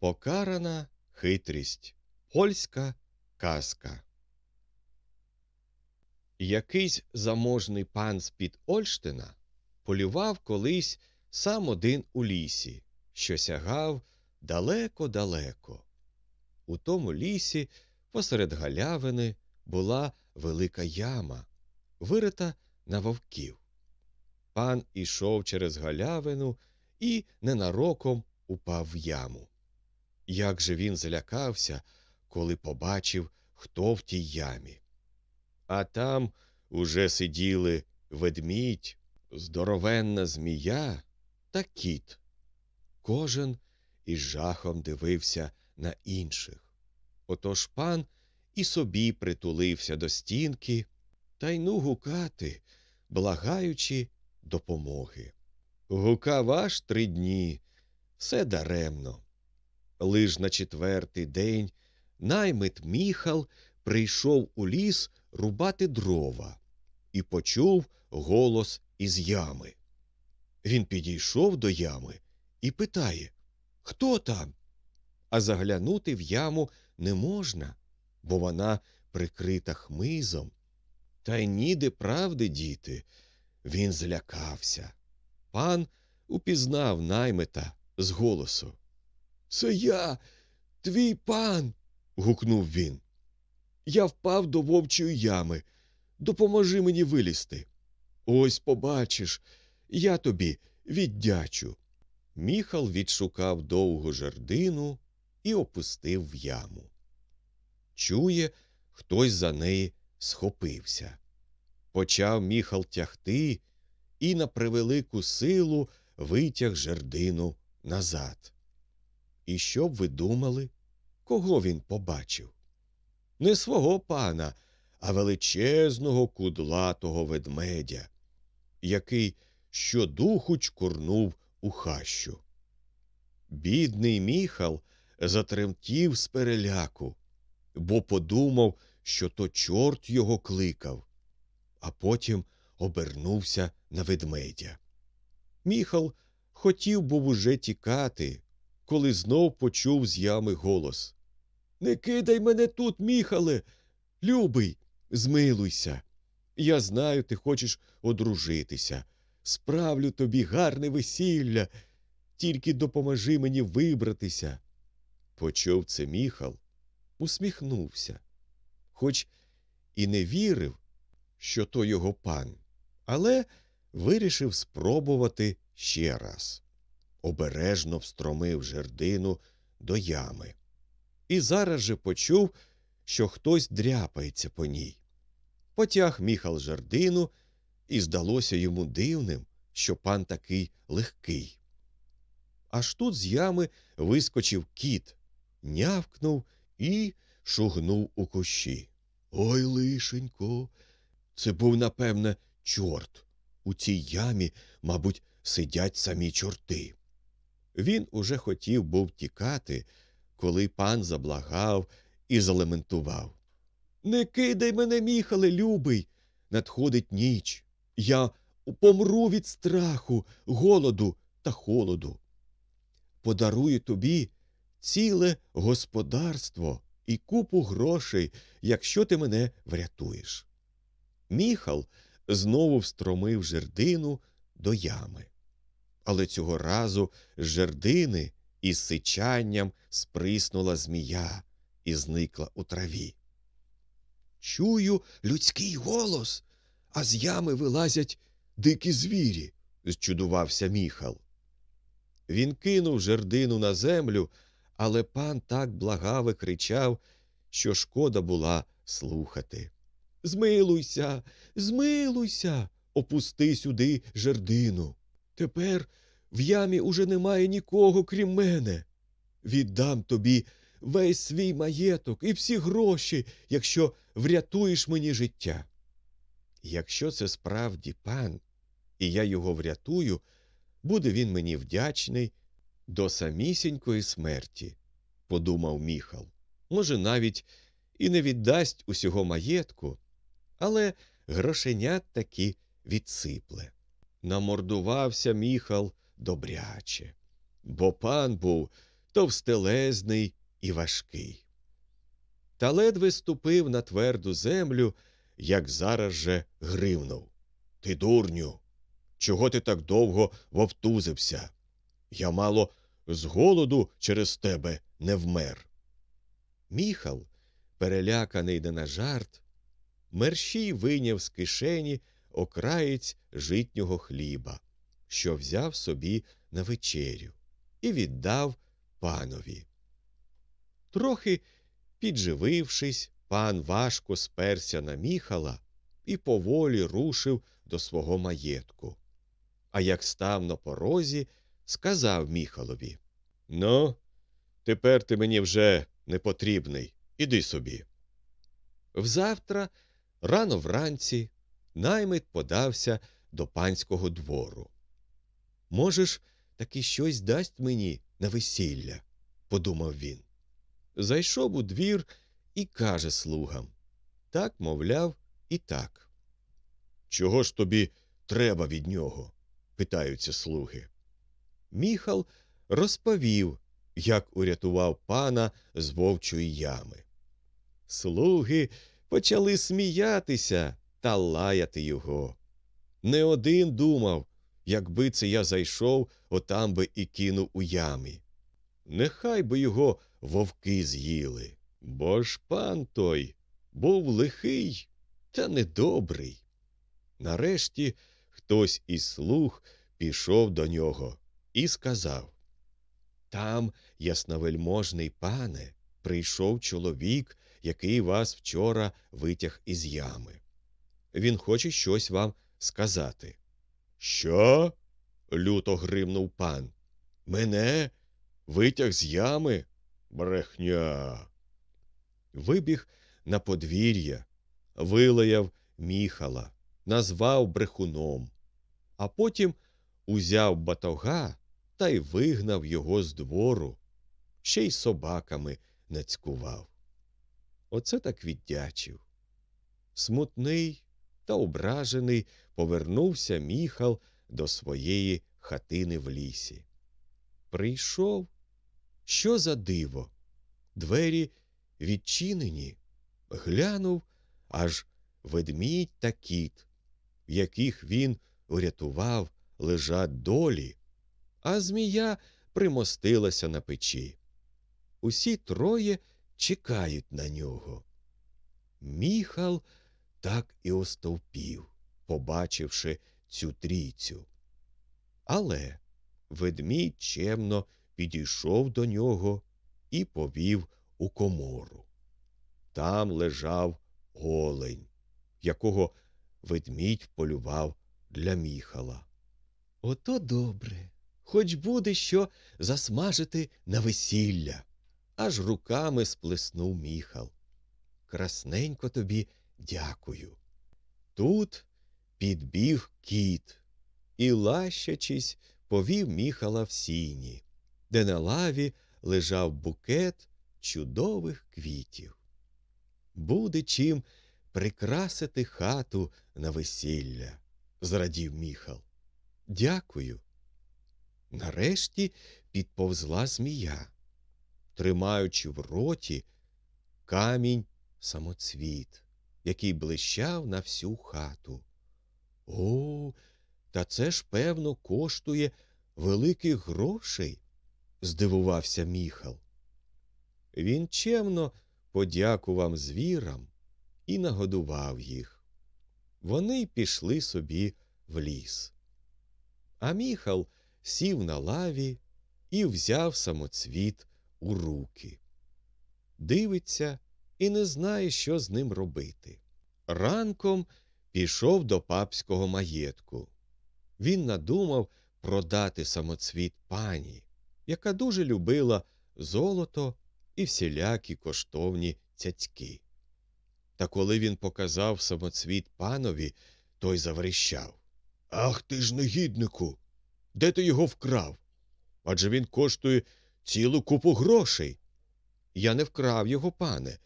Покарана хитрість. Польська казка. Якийсь заможний пан з-під Ольштина полював колись сам один у лісі, що сягав далеко-далеко. У тому лісі посеред галявини була велика яма, вирита на вовків. Пан ішов через галявину і ненароком упав в яму. Як же він злякався, коли побачив, хто в тій ямі. А там уже сиділи ведмідь, здоровенна змія та кіт. Кожен із жахом дивився на інших. Отож пан і собі притулився до стінки та й ну гукати, благаючи допомоги. Гукав аж три дні, все даремно. Лиш на четвертий день наймит міхал прийшов у ліс рубати дрова і почув голос із ями. Він підійшов до ями і питає Хто там? А заглянути в яму не можна, бо вона прикрита хмизом. Та й ніде правди, діти. Він злякався. Пан упізнав наймита з голосу. Це я, твій пан. гукнув він. Я впав до вовчої ями. Допоможи мені вилізти. Ось побачиш, я тобі віддячу. Міхал відшукав довгу жердину і опустив в яму. Чує, хтось за неї схопився. Почав міхал тягти і на превелику силу витяг жердину назад. І що б ви думали, кого він побачив? Не свого пана, а величезного кудлатого ведмедя, який щодуху чкурнув у хащу. Бідний міхал затремтів з переляку, бо подумав, що то чорт його кликав, а потім обернувся на ведмедя. Міхал хотів був уже тікати, коли знов почув з ями голос. Не кидай мене тут, міхале, любий, змилуйся. Я знаю, ти хочеш одружитися. Справлю тобі гарне весілля, тільки допоможи мені вибратися. Почув це міхал, усміхнувся, хоч і не вірив, що то його пан, але вирішив спробувати ще раз. Обережно встромив жердину до ями. І зараз же почув, що хтось дряпається по ній. Потяг міхал жердину, і здалося йому дивним, що пан такий легкий. Аж тут з ями вискочив кіт, нявкнув і шугнув у кущі. Ой, лишенько, це був, напевне, чорт. У цій ямі, мабуть, сидять самі чорти. Він уже хотів був тікати, коли пан заблагав і залементував. Не кидай мене, міхале, любий. Надходить ніч. Я помру від страху, голоду та холоду. Подарую тобі ціле господарство і купу грошей, якщо ти мене врятуєш. Міхал знову встромив жердину до ями. Але цього разу з жердини із сичанням сприснула змія і зникла у траві. Чую людський голос, а з ями вилазять дикі звірі, зчудувався міхал. Він кинув жердину на землю, але пан так благаво кричав, що шкода була слухати. Змилуйся, змилуйся, опусти сюди жердину. Тепер в ямі уже немає нікого, крім мене. Віддам тобі весь свій маєток і всі гроші, якщо врятуєш мені життя. Якщо це справді пан, і я його врятую, буде він мені вдячний до самісінької смерті, подумав міхал. Може, навіть і не віддасть усього маєтку, але грошенят таки відсипле. Намордувався міхал добряче, бо пан був товстелезний і важкий. Та ледве ступив на тверду землю, як зараз же гривнув. Ти, дурню, чого ти так довго вовтузився? Я мало з голоду через тебе не вмер. Міхал, переляканий не на жарт, мерщій вийняв з кишені окраєць житнього хліба, що взяв собі на вечерю, і віддав панові. Трохи підживившись, пан важко сперся на міхала і поволі рушив до свого маєтку. А як став на порозі, сказав міхалові Ну, тепер ти мені вже не потрібний. Іди собі. Взавтра, рано вранці, наймит подався до панського двору. Можеш, таки щось дасть мені на весілля, подумав він. Зайшов у двір і каже слугам так, мовляв, і так. Чого ж тобі треба від нього? питаються слуги. Міхал розповів, як урятував пана з вовчої ями. Слуги почали сміятися та лаяти його. Не один думав, якби це я зайшов, отам би і кинув у ямі. Нехай би його вовки з'їли, бо ж пан той був лихий та недобрий. Нарешті хтось із слуг пішов до нього і сказав Там, ясновельможний пане, прийшов чоловік, який вас вчора витяг із ями. Він хоче щось вам сказати. Що? люто гримнув пан. Мене витяг з ями? Брехня. Вибіг на подвір'я, вилаяв міхала, назвав брехуном, а потім узяв батога та й вигнав його з двору, ще й собаками нацькував. Оце так віддячив. Смутний та ображений повернувся міхал до своєї хатини в лісі. Прийшов. Що за диво? Двері відчинені, глянув аж ведмідь та кіт, яких він урятував, лежать долі, а змія примостилася на печі. Усі троє чекають на нього. Міхал так і остовпів, побачивши цю трійцю. Але ведмідь чемно підійшов до нього і повів у комору. Там лежав олень, якого ведмідь полював для міхала. Ото добре, хоч буде що засмажити на весілля. Аж руками сплеснув міхал. Красненько тобі дякую. Тут підбіг кіт і, лащачись, повів міхала в сіні, де на лаві лежав букет чудових квітів. Буде чим прикрасити хату на весілля, зрадів міхал. Дякую. Нарешті підповзла змія, тримаючи в роті камінь самоцвіт, який блищав на всю хату. О, та це ж, певно, коштує великих грошей, здивувався міхал. Він чемно подякував звірам і нагодував їх. Вони пішли собі в ліс. А міхал сів на лаві і взяв самоцвіт у руки. Дивиться і не знає, що з ним робити. Ранком пішов до папського маєтку. Він надумав продати самоцвіт пані, яка дуже любила золото і всілякі коштовні цяцьки. Та коли він показав самоцвіт панові, той заверещав Ах ти ж негіднику! Де ти його вкрав? Адже він коштує цілу купу грошей. Я не вкрав його, пане.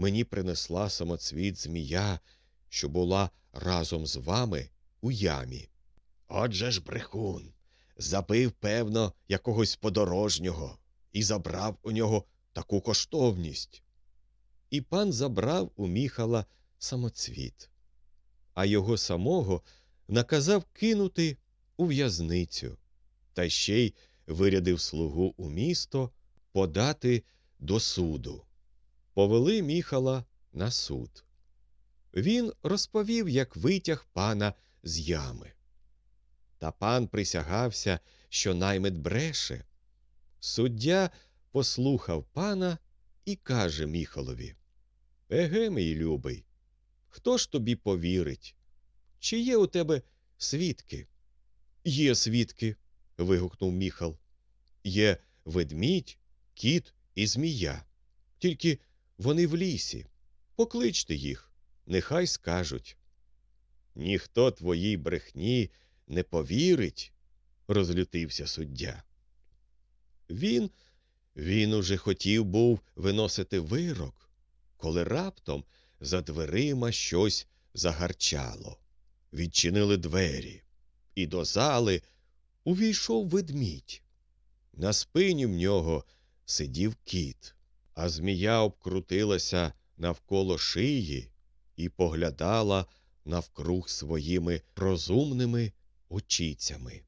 Мені принесла самоцвіт змія, що була разом з вами у ямі. Отже ж, брехун, запив, певно, якогось подорожнього. і забрав у нього таку коштовність. І пан забрав у Міхала самоцвіт, а його самого наказав кинути у в'язницю, та ще й вирядив слугу у місто подати до суду. Повели Міхала на суд. Він розповів, як витяг пана з ями. Та пан присягався, що наймит бреше. Суддя послухав пана і каже Міхалові Еге, мій любий, хто ж тобі повірить? Чи є у тебе свідки? Є свідки. вигукнув Міхал. Є ведмідь, кіт і змія. Тільки вони в лісі. Покличте їх, нехай скажуть. Ніхто твоїй брехні не повірить, розлютився суддя. Він, він уже хотів був виносити вирок, коли раптом за дверима щось загарчало. Відчинили двері, і до зали увійшов ведмідь. На спині в нього сидів кіт, а змія обкрутилася навколо шиї і поглядала навкруг своїми розумними очицями.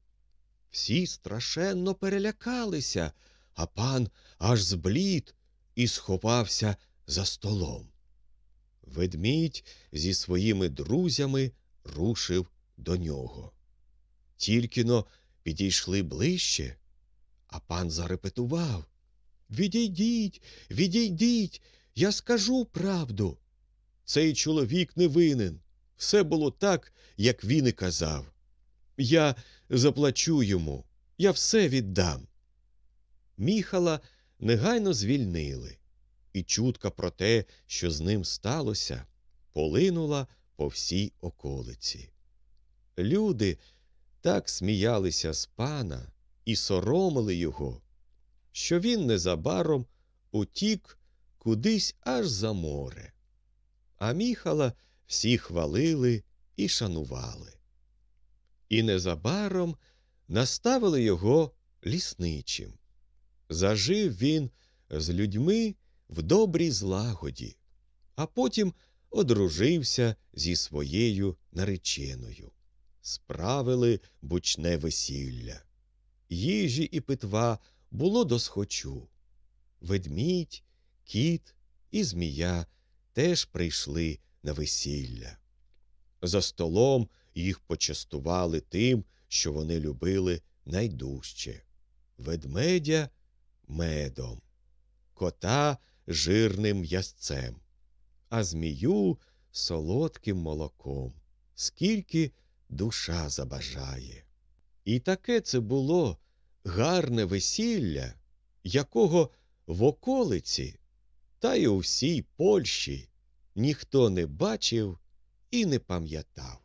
Всі страшенно перелякалися, а пан аж зблід і сховався за столом. Ведмідь зі своїми друзями рушив до нього. Тільки-но підійшли ближче, а пан зарепетував Відійдіть, відійдіть, я скажу правду. Цей чоловік не винен. Все було так, як він і казав. Я заплачу йому, я все віддам. Міхала негайно звільнили, і чутка про те, що з ним сталося, полинула по всій околиці. Люди так сміялися з пана і соромили його, що він незабаром утік кудись аж за море. А міхала всі хвалили і шанували. І незабаром наставили його лісничим. Зажив він з людьми в добрій злагоді, а потім одружився зі своєю нареченою. Справили бучне весілля. Їжі і питва було досхочу. Ведмідь, кіт і змія теж прийшли на весілля. За столом їх почастували тим, що вони любили найдужче ведмедя медом, кота жирним м'язцем, а змію солодким молоком, скільки душа забажає. І таке це було гарне весілля, якого в околиці та й у всій Польщі ніхто не бачив і не пам'ятав.